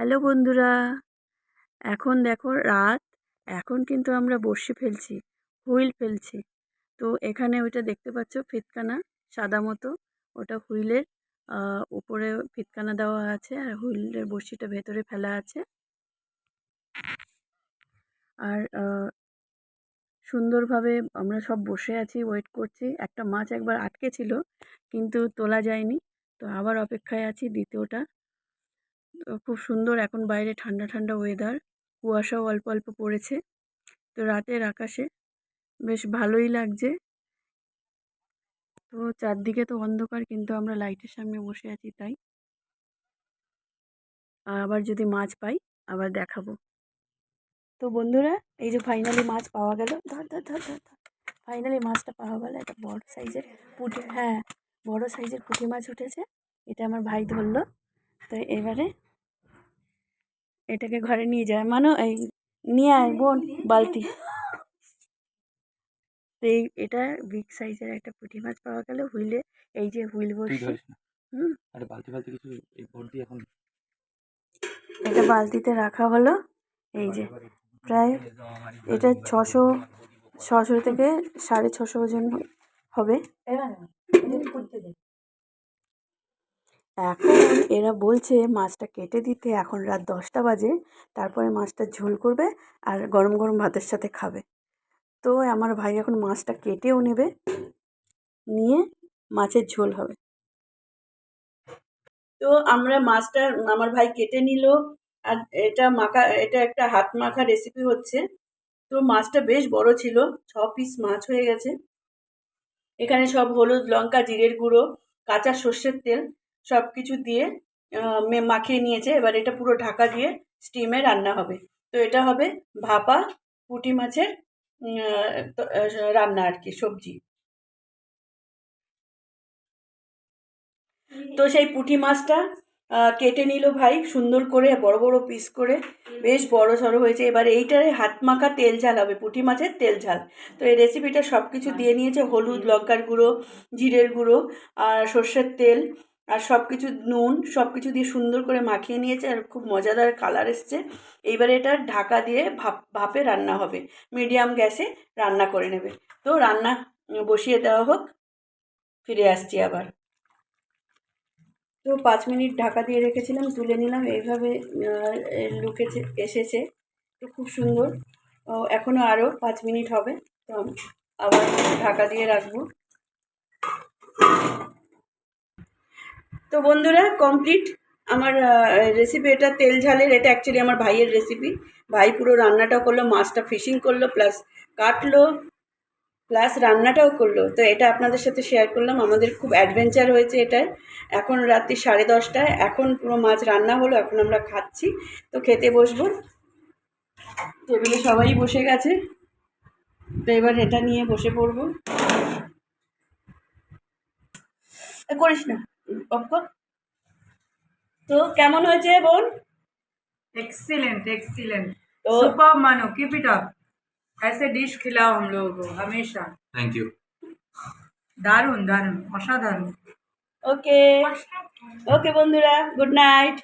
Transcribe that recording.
Hello বন্ধুরা। এখন দেখো রাত, এখন কিন্তু আমরা বড়শি ফেলছি, হুইল ফেলছি। তো এখানে ওইটা দেখতে পাচ্ছ, ফিতকানা সাদা মতো। ওটা হুইলের উপরে ফিতকানা দেওয়া আছে আর হুইলের বড়শিটা ভেতরে ফেলা আছে। আর সুন্দরভাবে আমরা সব বসে আছি, ওয়েট করছি। একটা মাছ একবার আটকে ছিল, কিন্তু তোলা যায়নি। তো আবার অপেক্ষায় আছি দ্বিতীয়টা। খুব সুন্দর এখন বাইরে ঠান্ডা ঠান্ডা ওয়েদার কুয়াশাও অল্প অল্প পড়েছে। তো রাতের আকাশে বেশ ভালোই লাগছে। তো চারদিকে তো অন্ধকার, কিন্তু আমরা লাইটের সামনে বসে আছি তাই। আবার যদি মাছ পাই, আবার দেখাবো। তো বন্ধুরা, এই যে ফাইনালি মাছ পাওয়া গেল। ধর ধর ধর ধর ধর। ফাইনালি মাছটা পাওয়া গেল একটা বড় সাইজের পুঁটি হ্যাঁ বড় সাইজের পুঁটি মাছ উঠেছে। এটা আমার ভাই ধরলো। তো এবারে এটাকে ঘরে নিয়ে যায়। মানো এই নিয়ে আয় বোন বালতি। তো এই এটা বিগ সাইজের একটা পুঁটি মাছ পাওয়া গেল। হুইলে এই যে হুইল বসে। হুম। আরে বালতি ফালতি কিছু এই ভর্তি এখন এটা বালতিতে রাখা হলো। এই যে প্রায় এটা ছশো ছশো থেকে সাড়ে ছশো ওজন হবে। এখন এরা বলছে মাছটা কেটে দিতে এখন রাত দশটা বাজে, তারপরে মাছটা ঝোল করবে আর গরম গরম ভাতের সাথে খাবে। তো আমার ভাই এখন মাছটা কেটেও নেবে, নিয়ে মাছের ঝোল হবে। তো আমরা মাছটা, আমার ভাই কেটে নিল আর এটা মাখা, এটা একটা হাত মাখা রেসিপি হচ্ছে। তো মাছটা বেশ বড় ছিল, ছ পিস মাছ হয়ে গেছে। এখানে সব হলুদ, লঙ্কা, জিরের গুঁড়ো, কাঁচা সর্ষের তেল সব কিছু দিয়ে মাখিয়ে নিয়েছে। এবার এটা পুরো ঢাকা দিয়ে স্টিমে রান্না হবে। তো এটা হবে ভাপা, পুঁটি মাছের রান্না আর কি, সবজি। তো সেই পুঁটি মাছটা কেটে নিল ভাই, সুন্দর করে, বড় বড় পিস করে। বেশ বড় সড়ো হয়েছে। এবার এইটারে হাত মাখা তেল ঝাল হবে, পুঁটি মাছের তেল ঝাল। তো এই রেসিপিটা সব কিছু দিয়ে নিয়েছে। হলুদ লঙ্কার গুঁড়ো, জিরের গুঁড়ো আর সর্ষের তেল। আর সব কিছু নুন সব কিছু দিয়ে সুন্দর করে মাখিয়ে নিয়েছে আর খুব মজাদার কালার এসছে। এইবারে এটা ঢাকা দিয়ে ভাপ, ভাপে রান্না হবে। মিডিয়াম গ্যাসে রান্না করে নেবে। তো রান্না বসিয়ে দেওয়া হোক, ফিরে আসছি আবার। তো পাঁচ মিনিট ঢাকা দিয়ে রেখেছিলাম, তুলে নিলাম, এইভাবে লুকেছে এসেছে। তো খুব সুন্দর। এখনও আরও পাঁচ মিনিট হবে, তো আবার ঢাকা দিয়ে রাখব। তো বন্ধুরা কমপ্লিট আমার রেসিপি এটা তেল ঝালের, এটা অ্যাকচুয়ালি আমার ভাইয়ের রেসিপি ভাই পুরো রান্নাটা করল, মাছটা ফিশিং করল প্লাস কাটলো প্লাস রান্নাটাও করল। তো এটা আপনাদের সাথে শেয়ার করলাম, আমাদের খুব অ্যাডভেঞ্চার হয়েছে এটায় এখন রাত্রি সাড়ে দশটায়, এখন পুরো মাছ রান্না হলো, এখন আমরা খাচ্ছি। তো খেতে বসবো। টেবিলে সবাই বসে গেছে। তো এবার এটা নিয়ে বসে পড়ব। করিস না। অফ কর। তো কেমন হয়েছে বোন एक्सीलेंट एक्सीलेंट तो सुपर मानो कीप इट अप ऐसे डिश खिलाओ हम लोगों को हमेशा থ্যাংক ইউ दारुण दारुण असाधारण ওকে ওকে বন্ধুরা গুড নাইট